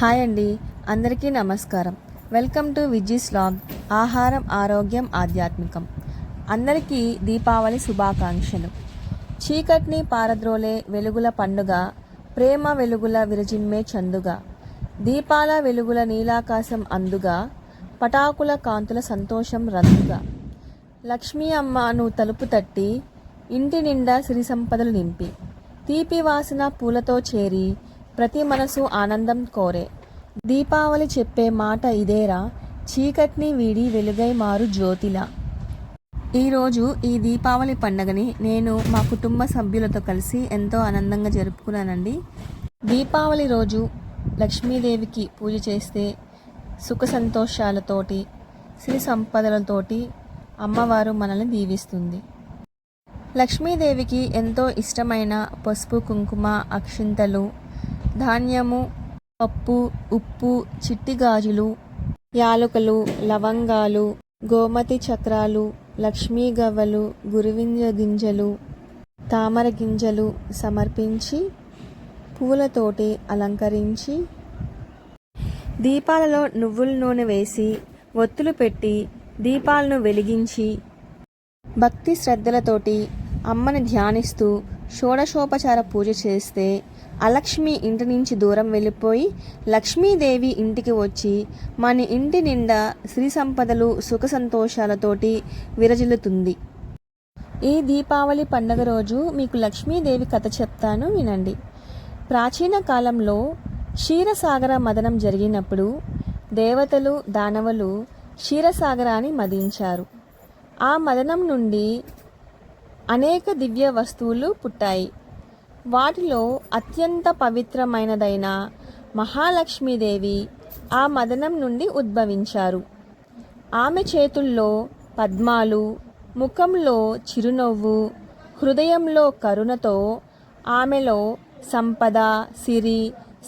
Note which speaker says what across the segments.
Speaker 1: Hi అండి. అందరికీ నమస్కారం. వెల్కమ్ టు విజీస్ లాగ్ ఆహారం ఆరోగ్యం ఆధ్యాత్మికం. అందరికీ దీపావళి శుభాకాంక్షలు. చీకటిని పారద్రోలే వెలుగుల పండుగ ప్రేమ వెలుగుల విరజిమ్మే చందుగా. దీపాల వెలుగుల నీలాకాశం అందుగా పటాకుల కాంతుల సంతోషం రందుగా లక్ష్మీ అమ్మ నువ్వు తలుపు తట్టి ఇంటి నిండా సిరి సంపదలు నింపి. తీపి వాసన పూలతో చేరి ప్రతి మనసు ఆనందం కోరే. దీపావళి చెప్పే మాట ఇదేరా చీకటిని వీడి వెలుగై మారు జ్యోతిలా. ఈరోజు ఈ దీపావళి పండుగని నేను మా కుటుంబ సభ్యులతో కలిసి ఎంతో ఆనందంగా జరుపుకున్నానండి. దీపావళి రోజు లక్ష్మీదేవికి పూజ చేస్తే సుఖ సంతోషాలతోటి సిరి సంపదలతోటి అమ్మవారు మనల్ని దీవిస్తుంది. లక్ష్మీదేవికి ఎంతో ఇష్టమైన పసుపు కుంకుమ అక్షింతలు ధాన్యము పప్పు ఉప్పు చిట్టి గాజులు యాలకులు లవంగాలు గోమతి చక్రాలు లక్ష్మీ గవ్వలు గురువింజ గింజలు తామర గింజలు సమర్పించి పూలతోటి అలంకరించి దీపాలలో నువ్వుల నూనె వేసి ఒత్తులు పెట్టి దీపాలను వెలిగించి భక్తి శ్రద్ధలతోటి అమ్మని ధ్యానిస్తూ షోడశోపచార పూజ చేస్తే అలక్ష్మి ఇంటి నుంచి దూరం వెళ్ళిపోయి లక్ష్మీదేవి ఇంటికి వచ్చి మన ఇంటి నిండా శ్రీ సంపదలు సుఖ సంతోషాలతోటి విరజిల్లుతుంది. ఈ దీపావళి పండగ రోజు మీకు లక్ష్మీదేవి కథ చెప్తాను వినండి. ప్రాచీన కాలంలో క్షీరసాగర మదనం జరిగినప్పుడు దేవతలు దానవులు క్షీరసాగరాన్ని మదించారు. ఆ మదనం నుండి అనేక దివ్య వస్తువులు పుట్టాయి. వాటిలో అత్యంత పవిత్రమైనదైన మహాలక్ష్మీదేవి ఆ మదనం నుండి ఉద్భవించారు. ఆమె చేతుల్లో పద్మాలు ముఖంలో చిరునవ్వు హృదయంలో కరుణతో ఆమెలో సంపద సిరి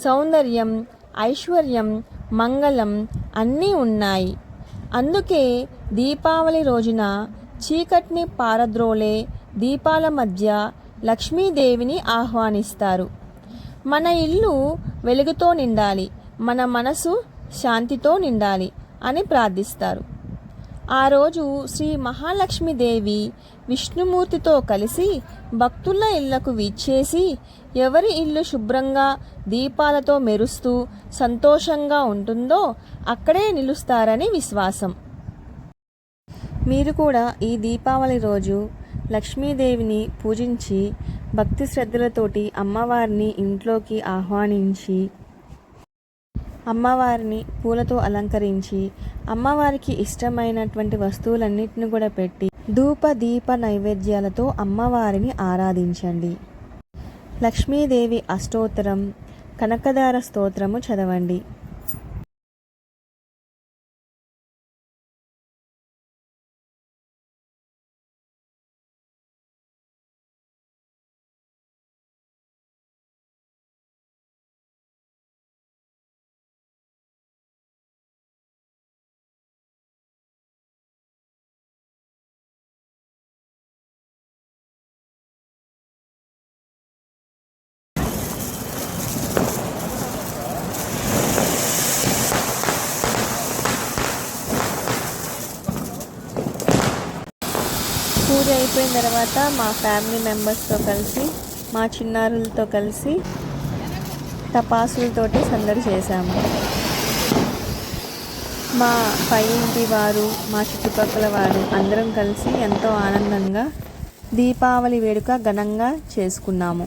Speaker 1: సౌందర్యం ఐశ్వర్యం మంగళం అన్నీ ఉన్నాయి. అందుకే దీపావళి రోజున చీకటిని పారద్రోలే దీపాల మధ్య లక్ష్మీదేవిని ఆహ్వానిస్తారు. మన ఇల్లు వెలుగుతో నిండాలి మన మనసు శాంతితో నిండాలి అని ప్రార్థిస్తారు. ఆ రోజు శ్రీ మహాలక్ష్మీదేవి విష్ణుమూర్తితో కలిసి భక్తుల ఇళ్ళకు విచ్చేసి ఎవరి ఇల్లు శుభ్రంగా దీపాలతో మెరుస్తూ సంతోషంగా ఉంటుందో అక్కడే నిలుస్తారని విశ్వాసం. మీరు కూడా ఈ దీపావళి రోజు లక్ష్మీదేవిని పూజించి భక్తి శ్రద్ధలతోటి అమ్మవారిని ఇంట్లోకి ఆహ్వానించి అమ్మవారిని పూలతో అలంకరించి అమ్మవారికి ఇష్టమైనటువంటి వస్తువులన్నిటిని కూడా పెట్టి ధూప దీప నైవేద్యాలతో అమ్మవారిని ఆరాధించండి. లక్ష్మీదేవి అష్టోత్తరం కనకదార స్తోత్రము చదవండి. పూజ అయిపోయిన తర్వాత మా ఫ్యామిలీ మెంబర్స్తో కలిసి మా చిన్నారులతో కలిసి టపాసులతోటి సందడి చేశాము. మా పై ఇంటి వారు మా చుట్టుపక్కల వారు అందరం కలిసి ఎంతో ఆనందంగా దీపావళి వేడుక ఘనంగా చేసుకున్నాము.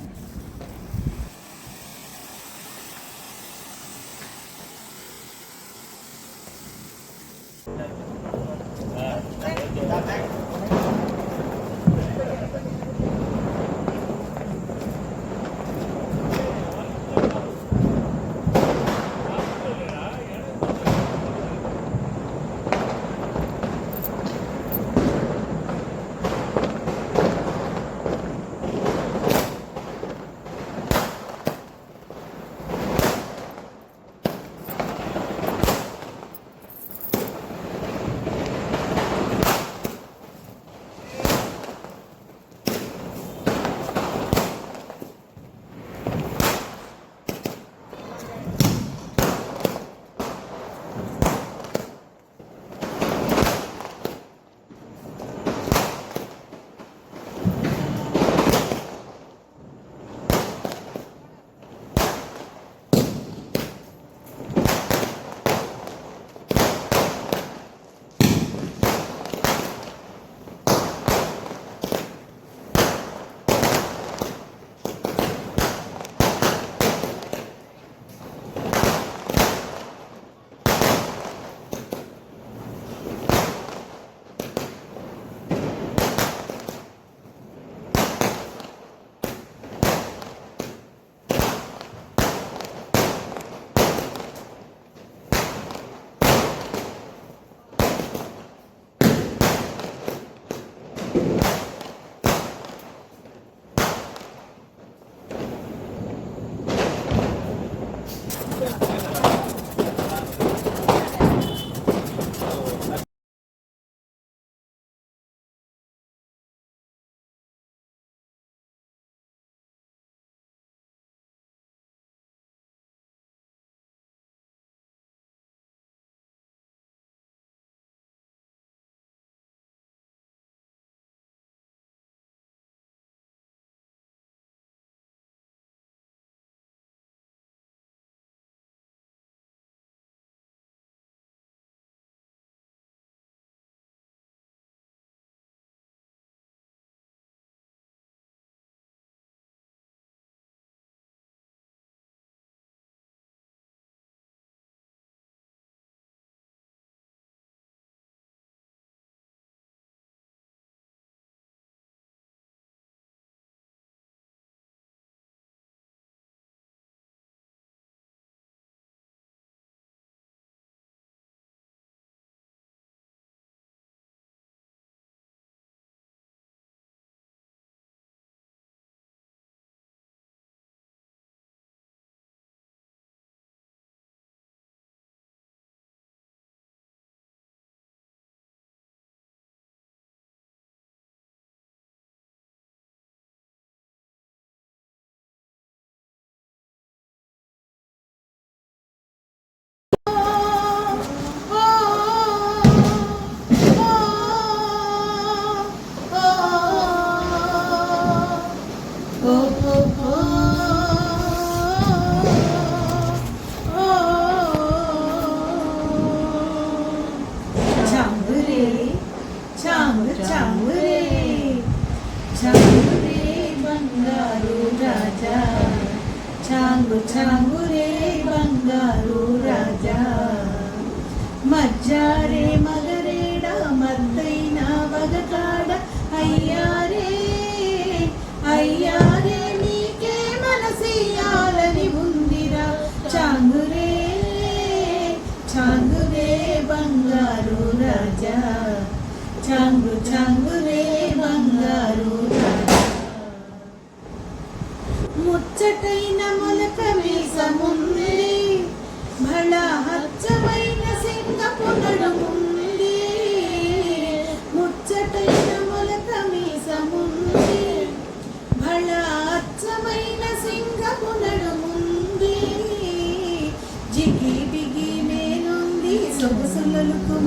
Speaker 2: 这样。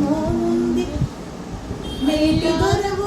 Speaker 2: মন্দির মেটে ধরবো